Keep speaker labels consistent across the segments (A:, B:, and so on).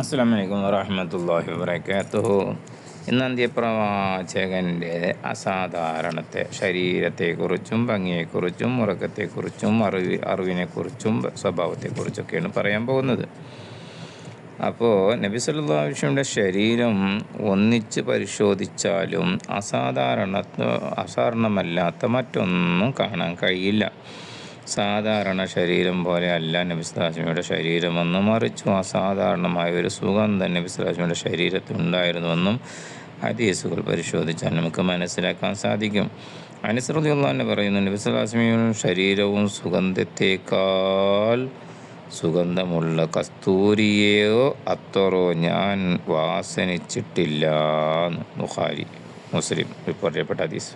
A: അസ്സാം വലൈക്കും വറഹമത്തല്ലാഹി വാബർക്കാത്തുഹു ഇന്ന് അന്ത്യപ്രവാചകന്റെ അസാധാരണത്തെ ശരീരത്തെക്കുറിച്ചും ഭംഗിയെക്കുറിച്ചും ഉറക്കത്തെക്കുറിച്ചും അറിവ് അറിവിനെക്കുറിച്ചും സ്വഭാവത്തെക്കുറിച്ചൊക്കെയാണ് പറയാൻ പോകുന്നത്. അപ്പോൾ നബി സല്ലാസ്ലമിന്റെ ശരീരം ഒന്നിച്ച് പരിശോധിച്ചാലും അസാധാരണ അസാധാരണമല്ലാത്ത മറ്റൊന്നും കാണാൻ കഴിയില്ല. സാധാരണ ശരീരം പോലെ അല്ല നബിസ്ലാസ്മിയുടെ ശരീരമെന്നും മറിച്ചു അസാധാരണമായ ഒരു സുഗന്ധം നബി സ്വലാസ്മിയുടെ ശരീരത്തിൽ ഉണ്ടായിരുന്നുവെന്നും ഹദീസുകൾ പരിശോധിച്ചാൽ നമുക്ക് മനസ്സിലാക്കാൻ സാധിക്കും. അനുസൃതി അള്ളാഹ് പറയുന്നു നബി സ്വലാസ്മിയുടെ ശരീരവും സുഗന്ധത്തേക്കാൾ സുഗന്ധമുള്ള കസ്തൂരിയെയോ അത്തറോ ഞാൻ വാസനിച്ചിട്ടില്ല ബുഖാരി മുസ്ലിം റിപ്പോർട്ട് ചെയ്യപ്പെട്ട ഹദീസ്.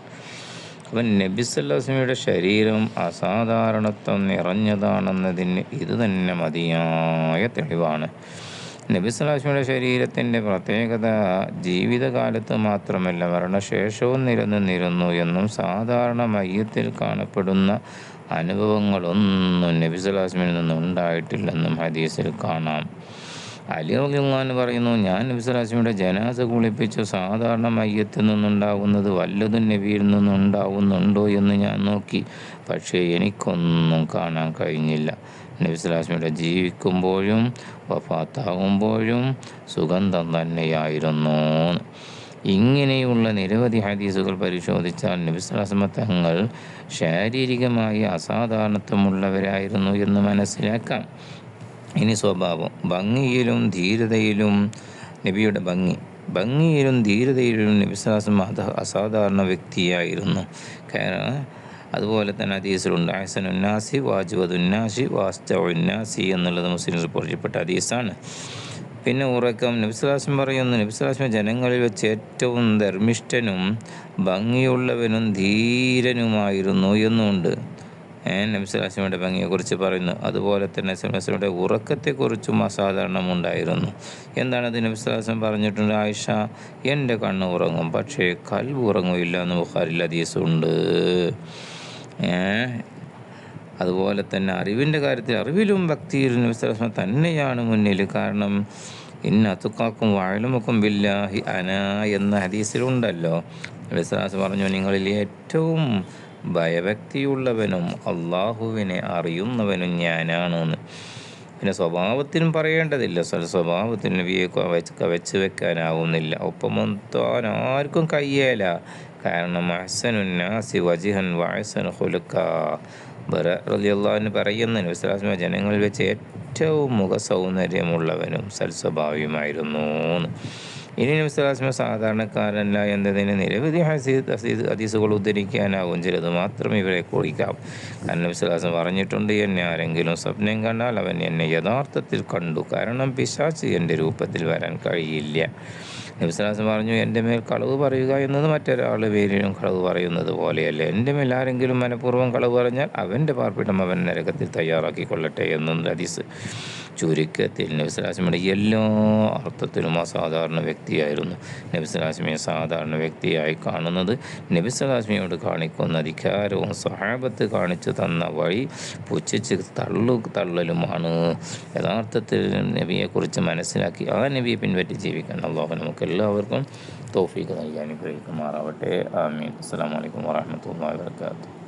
A: അപ്പം നബിസല്ലാസ്മിയുടെ ശരീരം അസാധാരണത്വം നിറഞ്ഞതാണെന്നതിന് ഇത് തന്നെ മതിയായ തെളിവാണ്. നബിസ്ലാസ്മിയുടെ ശരീരത്തിന്റെ പ്രത്യേകത ജീവിതകാലത്ത് മാത്രമല്ല മരണശേഷവും നിലനിന്നിരുന്നു എന്നും സാധാരണ മയ്യത്തിൽ കാണപ്പെടുന്ന അനുഭവങ്ങളൊന്നും നബിസ്ലാസ്മിൽ നിന്നും ഉണ്ടായിട്ടില്ലെന്നും ഹദീസിൽ കാണാം. അലി റലിള്ളാൻ പറയുന്നു ഞാൻ നബി സ്വലാസ്മിയുടെ ജനാസ കുളിപ്പിച്ച സാധാരണ മയ്യത്തിൽ നിന്നുണ്ടാകുന്നത് വല്ലതും നബിയിൽ നിന്നുണ്ടാവുന്നുണ്ടോ എന്ന് ഞാൻ നോക്കി. പക്ഷേ എനിക്കൊന്നും കാണാൻ കഴിഞ്ഞില്ല. നബി സ്വലാസ്മിയുടെ ജീവിക്കുമ്പോഴും വഫാത്താകുമ്പോഴും സുഗന്ധം തന്നെയായിരുന്നു. ഇങ്ങനെയുള്ള നിരവധി ഹദീസുകൾ പരിശോധിച്ചാൽ നബിസ്വലാസമ തങ്ങൾ ശാരീരികമായി അസാധാരണത്വമുള്ളവരായിരുന്നു എന്ന് മനസ്സിലാക്കാം. ഇനി സ്വഭാവം. ഭംഗിയിലും ധീരതയിലും നബിയുടെ ഭംഗി. ഭംഗിയിലും ധീരതയിലും നബിസ്വാസം അത് അസാധാരണ വ്യക്തിയായിരുന്നു. കാരണം അതുപോലെ തന്നെ ഹദീസിലുണ്ട് അഹസൻ ഉന്നാസി വാജുവത് ഉന്നാസി വാസ്തവ ഉന്നാസി എന്നുള്ളത് മുസ്ലിം പരിചയപ്പെട്ട അതീസാണ് പിന്നെ ഉറക്കം. നബിസ്ലാസം പറയുന്നു നബിസ്ലാസ്മ ജനങ്ങളിൽ വെച്ച് ഏറ്റവും ധർമ്മിഷ്ഠനും ഭംഗിയുള്ളവനും ധീരനുമായിരുന്നു എന്നുണ്ട് നബ്സുലാസ്ലമിയുടെ ഭംഗിയെക്കുറിച്ച് പറയുന്നു. അതുപോലെ തന്നെ നബ്സുലയുടെ ഉറക്കത്തെക്കുറിച്ചും അസാധാരണമുണ്ടായിരുന്നു. എന്താണത് നബ്സലാസ്ലം പറഞ്ഞിട്ടുണ്ട് ആയിഷ എന്റെ കണ്ണ് ഉറങ്ങും പക്ഷേ കൽവ് ഉറങ്ങില്ല എന്ന് ബുഖാരിൽ ഹദീസുണ്ട്. അതുപോലെ തന്നെ അറിവിന്റെ കാര്യത്തിൽ അറിവിലും ഭക്തിയിൽ നബ്സുലാസ്ലം തന്നെയാണ് മുന്നിൽ. കാരണം ഇന്ന അത്തുക്കാക്കും വാഴലുമൊക്കും ബില്ലാഹി അന എന്ന ഹദീസിലുണ്ടല്ലോ. നബ്സലാസ് പറഞ്ഞു നിങ്ങളിൽ ഏറ്റവും ഭയഭക്തിയുള്ളവനും അള്ളാഹുവിനെ അറിയുന്നവനും ഞാനാണെന്ന്. പിന്നെ സ്വഭാവത്തിനും പറയേണ്ടതില്ല. സ്വഭാവത്തിന് നബിയെ കവച്ച് വെക്കാനാവുന്നില്ല. ഒപ്പമൊത്താൻ ആർക്കും കയ്യേല. കാരണം അഹ്സനുന്നാസി വജിഹൻ വായസൻ ഹുലുക്ക. ബറലിയല്ലാന്ന് പറയുന്ന നബിസ്ലാസ്മ ജനങ്ങളിൽ വെച്ച് ഏറ്റവും മുഖസൗന്ദര്യമുള്ളവനും സൽസ്വഭാവിയുമായിരുന്നു ഇനി നബിസ്വലാസ്മ സാധാരണക്കാരല്ല എന്നതിന് നിരവധി ഹസീദ് ഹസീദ് ഹദീസുകൾ ഉദ്ധരിക്കാനാവും. ചിലത് മാത്രം ഇവരെ കുറിക്കാം. കാരണം നബ്സുലാസ്മ പറഞ്ഞിട്ടുണ്ട് എന്നെ ആരെങ്കിലും സ്വപ്നം കണ്ടാൽ അവൻ എന്നെ യഥാർത്ഥത്തിൽ കണ്ടു. കാരണം പിശാച്ച് എന്റെ രൂപത്തിൽ വരാൻ കഴിയില്ല. നബ്സുലാസ്മ പറഞ്ഞു എന്റെ മേൽ കളവ് പറയുക എന്നത് മറ്റൊരാൾ പേരിലും കളവ് പറയുന്നത് പോലെയല്ല. എന്റെ മേൽ ആരെങ്കിലും മനഃപൂർവം കളവ് പറഞ്ഞാൽ അവന്റെ പാർപ്പിടം അവൻ നരകത്തിൽ തയ്യാറാക്കിക്കൊള്ളട്ടെ എന്നും ഹദീസ്. ചുരുക്കത്തിൽ നബിസ്ലാസ്മിയുടെ എല്ലാ അർത്ഥത്തിലും അസാധാരണ വ്യക്തിയായിരുന്നു. നബിസ്വലാസ്മിയെ സാധാരണ വ്യക്തിയായി കാണുന്നത്. നബിസ്വലാസ്മിയോട് കാണിക്കുന്ന അധികാരവും സഹാബത്ത് കാണിച്ചു തന്ന വഴി പുച്ഛിച്ച് തള്ളു തള്ളലുമാണ്. യഥാർത്ഥത്തിൽ നബിയെക്കുറിച്ച് മനസ്സിലാക്കി ആ നബിയെ പിൻപറ്റി ജീവിക്കാൻ അള്ളാഹു നമുക്ക് എല്ലാവർക്കും തോഫീക്ക് നൽകി അനുഗ്രഹിക്കുമാറാവട്ടെ. ആമീൻ. അസ്സാം വലൈക്കും വാഹമത്തല്ലാ വാബർക്കാത്തു